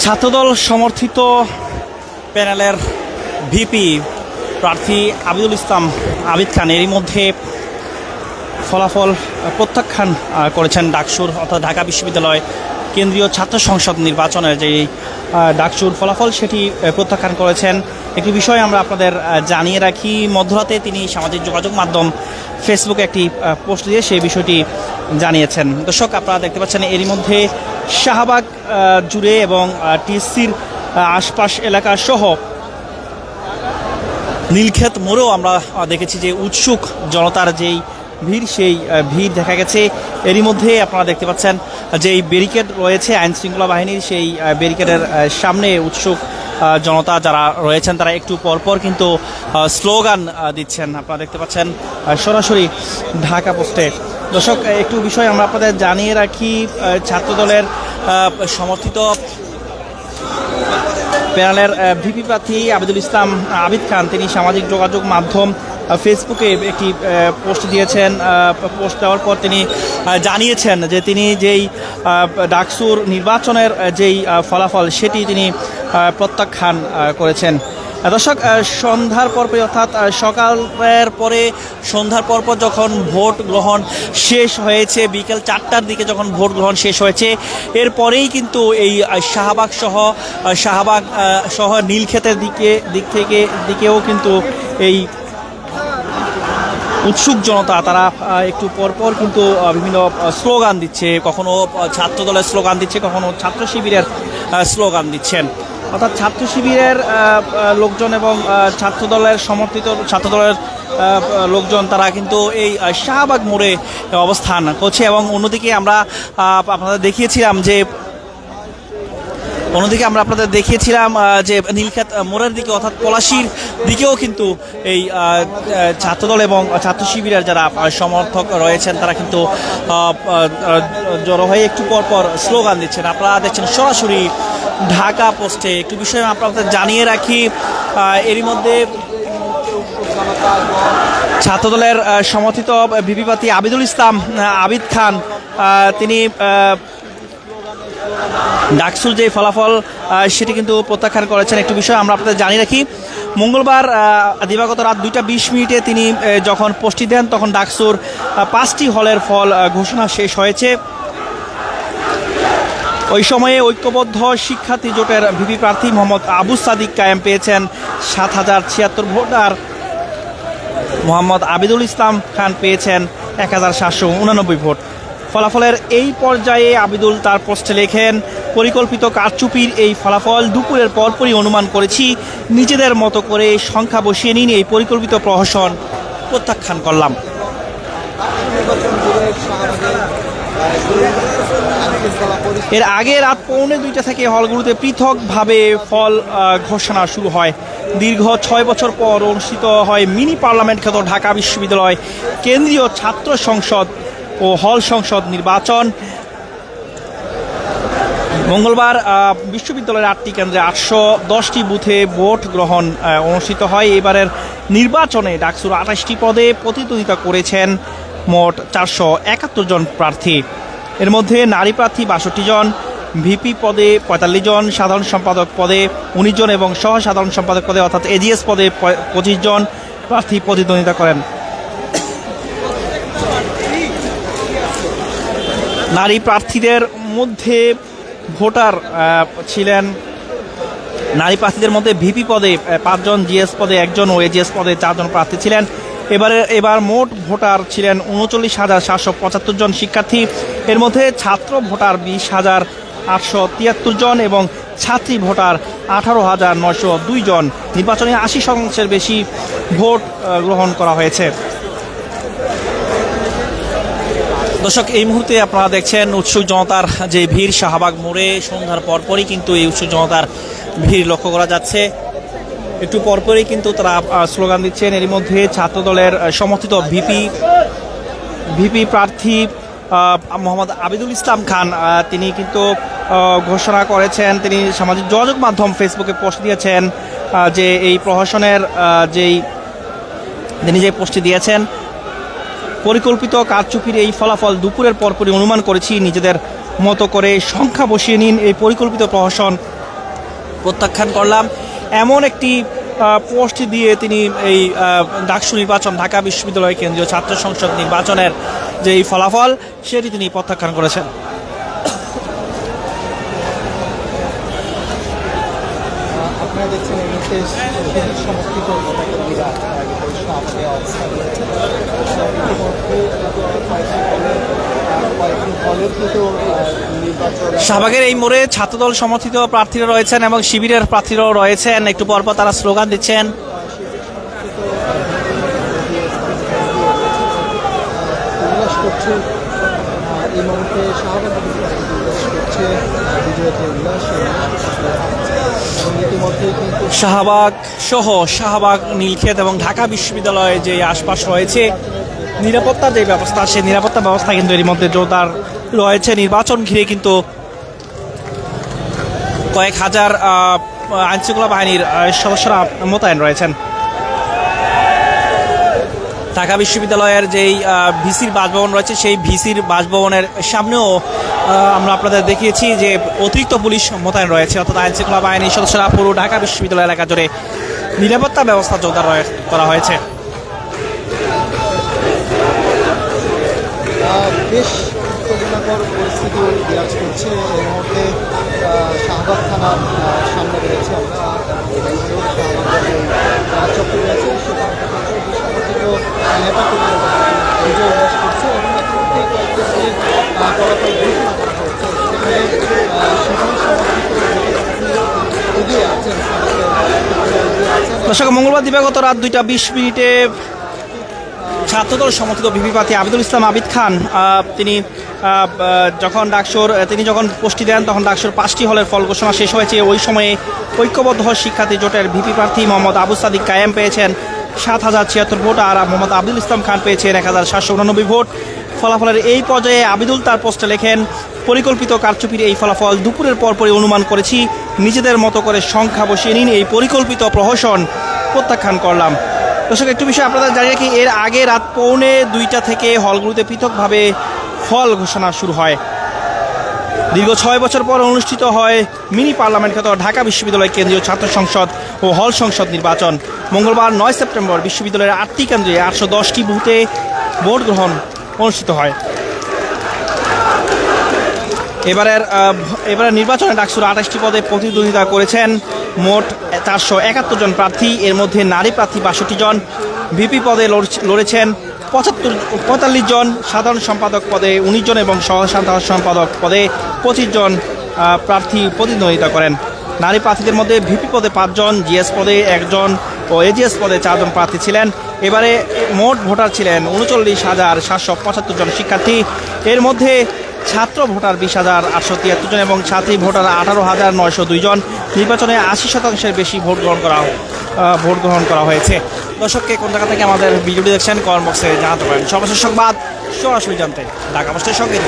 ছাত্রদল সমর্থিত প্যানেলের ভিপি প্রার্থী আবিদুল ইসলাম আবিদ খান। এরই মধ্যে ফলাফল প্রত্যাখ্যান করেছেন ডাকসুর, অর্থাৎ ঢাকা বিশ্ববিদ্যালয় কেন্দ্রীয় ছাত্র সংসদ নির্বাচনের যে ডাকসুর ফলাফল, সেটি প্রত্যাখ্যান করেছেন। একটি বিষয় আমরা আপনাদের জানিয়ে রাখি, মধ্যরাতে তিনি সামাজিক যোগাযোগ মাধ্যম ফেসবুকে একটি পোস্ট দিয়ে সেই বিষয়টি জানিয়েছেন। দর্শক, আপনারা দেখতে পাচ্ছেন এরই মধ্যে শাহবাগ জুড়ে এবং টিএসসির আশপাশ এলাকা সহ নীলক্ষেত মোড়েও আমরা দেখেছি যে উৎসুক জনতার যেই ভিড়, সেই ভিড় দেখা গেছে। এরই মধ্যে আপনারা দেখতে পাচ্ছেন যে এই ব্যারিকেড রয়েছে, আইনশৃঙ্খলা বাহিনীর সেই ব্যারিকেডের সামনে উৎসুক জনতা যারা রয়েছেন তারা একটু পরপর কিন্তু স্লোগান দিচ্ছেন। আপনারা দেখতে পাচ্ছেন সরাসরি ঢাকা পোস্টে। দর্শক একটু বিষয় আমরা আপনাদের জানিয়ে রাখি ছাত্রদলের সমর্থিত প্যানেলের ভিপি প্রার্থী আবিদুল ইসলাম আবিদ খান। তিনি সামাজিক যোগাযোগ মাধ্যম ফেসবুকে একটি পোস্ট দিয়েছেন পোস্ট দেওয়ার পর তিনি জানিয়েছেন যে তিনি যেই ডাকসুর নির্বাচনের যেই ফলাফল সেটি তিনি প্রত্যাখ্যান করেছেন। দর্শক সন্ধ্যার পরপরই অর্থাৎ সকালের পরে, সন্ধ্যার পরপর যখন ভোট গ্রহণ শেষ হয়েছে, বিকেল চারটার দিকে যখন ভোট গ্রহণ শেষ হয়েছে এরপরেই কিন্তু এই শাহবাগ সহ শাহবাগ সহ নীলক্ষেতের দিকে, দিক থেকে, দিকেও কিন্তু এই উৎসুক জনতা, তারা একটু পরপর কিন্তু বিভিন্ন স্লোগান দিচ্ছে। কখনো ছাত্র দলের স্লোগান দিচ্ছে, কখনো ছাত্র শিবিরের স্লোগান দিচ্ছেন। অর্থাৎ ছাত্র শিবিরের লোকজন এবং ছাত্র দলের সমর্থিত ছাত্র দলের লোকজন, তারা কিন্তু এই শাহবাগ মোড়ে অবস্থান করছে এবং অন্যদিকে আমরা আপনাদের দেখিয়েছিলাম যে অন্যদিকে আমরা আপনাদের দেখিয়েছিলাম যে আহ, মোড়ের দিকে অর্থাৎ পলাশির দিকেও কিন্তু এই ছাত্রদল এবং ছাত্র শিবিরের যারা সমর্থক রয়েছেন তারা কিন্তু জড়ো হয়ে একটু পর পর স্লোগান দিচ্ছেন। আপনারা দেখছেন সরাসরি ঢাকা পোস্টে। একটু বিষয়ে আপনাদের জানিয়ে রাখি এরই মধ্যে ছাত্রদলের সমর্থিত ভিপিপাতি আবিদুল ইসলাম আবিদ খান তিনি ডাকসুর যে ফলাফল সেটি কিন্তু প্রত্যাখ্যান করেছেন একটু বিষয় আমরা আপনাদের জানিয়ে রাখি। মঙ্গলবার দিবাগত রাত দুইটা বিশ মিনিটে তিনি যখন পোস্টটি দেন, তখন ডাকসুর পাঁচটি হলের ফল ঘোষণা শেষ হয়েছে। ওই সময়ে ঐক্যবদ্ধ শিক্ষার্থী জোটের ভিপি প্রার্থী মোহাম্মদ আবু সাদিক কায়েম পেয়েছেন সাত হাজার ছিয়াত্তর ভোট আর মোহাম্মদ আবিদুল ইসলাম খান পেয়েছেন এক হাজার সাতশো উনানব্বই ভোট। ফলাফলের এই পর্যায়ে আবিদুল তার পোস্টে লেখেন, পরিকল্পিত কারচুপির এই ফলাফল দুপুরের পরপরই অনুমান করেছি। নিজেদের মতো করে সংখ্যা বসিয়ে নিন এই পরিকল্পিত প্রহসন। প্রত্যাখ্যান করলাম। এর আগে রাত পৌনে দুইটা থেকে হলগুলোতে পৃথকভাবে ফল ঘোষণা শুরু হয়। দীর্ঘ ছয় বছর পর অনুষ্ঠিত হয় মিনি পার্লামেন্ট খ্যাত ঢাকা বিশ্ববিদ্যালয়। কেন্দ্রীয় ছাত্র সংসদ ও হল সংসদ নির্বাচন। মঙ্গলবার বিশ্ববিদ্যালয়ের আটটি কেন্দ্রে আটশো দশটি বুথে ভোট গ্রহণ অনুষ্ঠিত হয়। এবারের নির্বাচনে ডাকসুর আঠাশটি পদে প্রতিদ্বন্দ্বিতা করেছেন মোট চারশো একাত্তর জন প্রার্থী। এর মধ্যে নারী প্রার্থী বাষট্টি জন, ভিপি পদে পঁয়তাল্লিশ জন, সাধারণ সম্পাদক পদে উনিশ জন এবং সহ সাধারণ সম্পাদক পদে অর্থাৎ এজিএস পদে পঁচিশ জন প্রার্থী প্রতিদ্বন্দ্বিতা করেন। নারী প্রার্থীদের মধ্যে ভোটার ছিলেন নারী প্রার্থীদের মধ্যে ভিপি পদে পাঁচজন জিএস পদে, একজন ও এজিএস পদে, চারজন প্রার্থী ছিলেন। এবারে, এবার মোট ভোটার ছিলেন উনচল্লিশ হাজার সাতশো পঁচাত্তর জন শিক্ষার্থী। এর মধ্যে ছাত্র ভোটার বিশ হাজার আটশো তিয়াত্তর জন এবং ছাত্রী ভোটার আঠারো হাজার নয়শো দুই জন। নির্বাচনে আশি শতাংশের বেশি ভোট গ্রহণ করা হয়েছে। দর্শক, এই মুহূর্তে আপনারা দেখছেন উৎসুক জনতার যে ভিড়, শাহবাগ মোড়ে সন্ধ্যার পরপরই কিন্তু এই উৎসুক জনতার ভিড় লক্ষ্য করা যাচ্ছে। একটু পরপরই কিন্তু তারা স্লোগান দিচ্ছেন। এর মধ্যে ছাত্রদলের সমর্থিত ভিপি ভিপি প্রার্থী মোহাম্মদ আবিদুল ইসলাম খান তিনি কিন্তু ঘোষণা করেছেন। তিনি সামাজিক যোগাযোগ মাধ্যম ফেসবুকে পোস্ট দিয়েছেন যে এই প্রহসনের যেই তিনি যে পোস্টটি দিয়েছেন পরিকল্পিত কারচুপির এই ফলাফল দুপুরের পরপরই অনুমান করেছি। নিজেদের মতো করে সংখ্যা বসিয়ে নিন এই পরিকল্পিত প্রহসন। প্রত্যাখ্যান করলাম। এমন একটি পোস্ট দিয়ে তিনি এই ডাকসু নির্বাচন, ঢাকা বিশ্ববিদ্যালয় কেন্দ্রীয় ছাত্র সংসদ নির্বাচনের যে এই ফলাফল, সেটি তিনি প্রত্যাখ্যান করেছেন। শহীদ সমর্থিত নেতাকর্মীরা অবস্থান শাহবাগের এই মোড়ে ছাত্রদল সমর্থিত প্রার্থীরা রয়েছেন এবং শিবিরের প্রার্থীরাও রয়েছেন। একটু পরপর তারা স্লোগান দিচ্ছেন। এই মুহূর্তে শাহবাগ শাহবাগ সহ শাহবাগ, নীলক্ষেত এবং ঢাকা বিশ্ববিদ্যালয়ে যে আশপাশ রয়েছে নিরাপত্তা যে ব্যবস্থা, সেই নিরাপত্তা ব্যবস্থা কিন্তু এর মধ্যে জোরদার রয়েছে। নির্বাচন ঘিরে কিন্তু কয়েক হাজার আইন শৃঙ্খলা বাহিনীর সদস্যরা মোতায়েন রয়েছেন। ঢাকা বিশ্ববিদ্যালয়ের যেই ভিসির বাসভবন রয়েছে, সেই ভিসির বাসভবনের সামনেও আমরা আপনাদের দেখিয়েছি যে অতিরিক্ত পুলিশ মোতায়েন রয়েছে। অর্থাৎ আইন শৃঙ্খলা বাহিনীর সদস্যরা পুরো ঢাকা বিশ্ববিদ্যালয় এলাকা জুড়ে নিরাপত্তা ব্যবস্থা জোরদার করা হয়েছে। বেশ উত্তেজনাকর পরিস্থিতি বিরাজ করছে। শাহবাগ থানার সামনে রয়েছে আমরা শাহবাগের যে আহ, চক্র রয়েছে সেখানে কিন্তু সমর্থিত নেতা দর্শক, মঙ্গলবার দিবাগত রাত দুইটা বিশ মিনিটে ছাত্রদল সমর্থিত ভিপি প্রার্থী আবিদুল ইসলাম আবিদ খান তিনি যখন ডাকসুর তিনি যখন পোস্টটি দেন, তখন ডাকসুর পাঁচটি হলের ফল ঘোষণা শেষ হয়েছে। ওই সময়ে ঐক্যবদ্ধ শিক্ষার্থী জোটের ভিপি প্রার্থী মোহাম্মদ আবু সাদিক কায়েম পেয়েছেন। সাত হাজার ছিয়াত্তর ভোট আর মোহাম্মদ আব্দুল ইসলাম খান পেয়েছেন এক হাজার সাতশো উনানব্বই ভোট। ফলাফলের এই পর্যায়ে আবিদুল তার পোস্টে লেখেন, পরিকল্পিত কারচুপির এই ফলাফল দুপুরের পরপরই অনুমান করেছি, নিজেদের মতো করে সংখ্যা বসিয়ে নিন, এই পরিকল্পিত প্রহসন প্রত্যাখ্যান করলাম। দর্শক, একটু বিষয় আপনাদের জানিয়ে রাখি, এর আগে রাত পৌনে দুইটা থেকে হলগুলোতে পৃথকভাবে ফল ঘোষণা শুরু হয়। দীর্ঘ ছয় বছর পর অনুষ্ঠিত হয় মিনি পার্লামেন্ট খ্যাত ঢাকা বিশ্ববিদ্যালয় কেন্দ্রীয় ছাত্র সংসদ ও হল সংসদ নির্বাচন। মঙ্গলবার নয় সেপ্টেম্বর বিশ্ববিদ্যালয়ের আটটি কেন্দ্রে আটশো দশটি বুথে ভোট গ্রহণ অনুষ্ঠিত হয়। এবারের এবারের নির্বাচনে ডাকসুর আঠাশটি পদে প্রতিদ্বন্দ্বিতা করেছেন মোট চারশো একাত্তর জন প্রার্থী। এর মধ্যে নারী প্রার্থী বাষট্টি জন। ভিপি পদে লড়ছ- লড়েছেন পঁচাত্তর, পঁয়তাল্লিশ জন। সাধারণ সম্পাদক পদে উনিশ জন এবং সহ সাধারণ সম্পাদক পদে পঁচিশ জন প্রার্থী প্রতিদ্বন্দ্বিতা করেন। নারী প্রার্থীদের মধ্যে ভিপি পদে পাঁচজন জিএস পদে একজন ও এজিএস পদে চারজন প্রার্থী ছিলেন। এবারে মোট ভোটার ছিলেন উনচল্লিশ হাজার সাতশো পঁচাত্তর জন শিক্ষার্থী। এর মধ্যে ছাত্র ভোটার বিশ হাজার আটশো তিয়াত্তর জন এবং ছাত্রী ভোটার আঠারো হাজার নয়শো দুই জন। নির্বাচনে আশি শতাংশের বেশি ভোট গ্রহণ করা ভোট গ্রহণ করা হয়েছে। দর্শককে কোন জায়গা থেকে আমাদের ভিডিওটি দেখছেন, কমেন্ট জানাতে পারেন। সর্বশেষ সংবাদ সরাসরি জানতে, ঢাকা পোস্টের সঙ্গে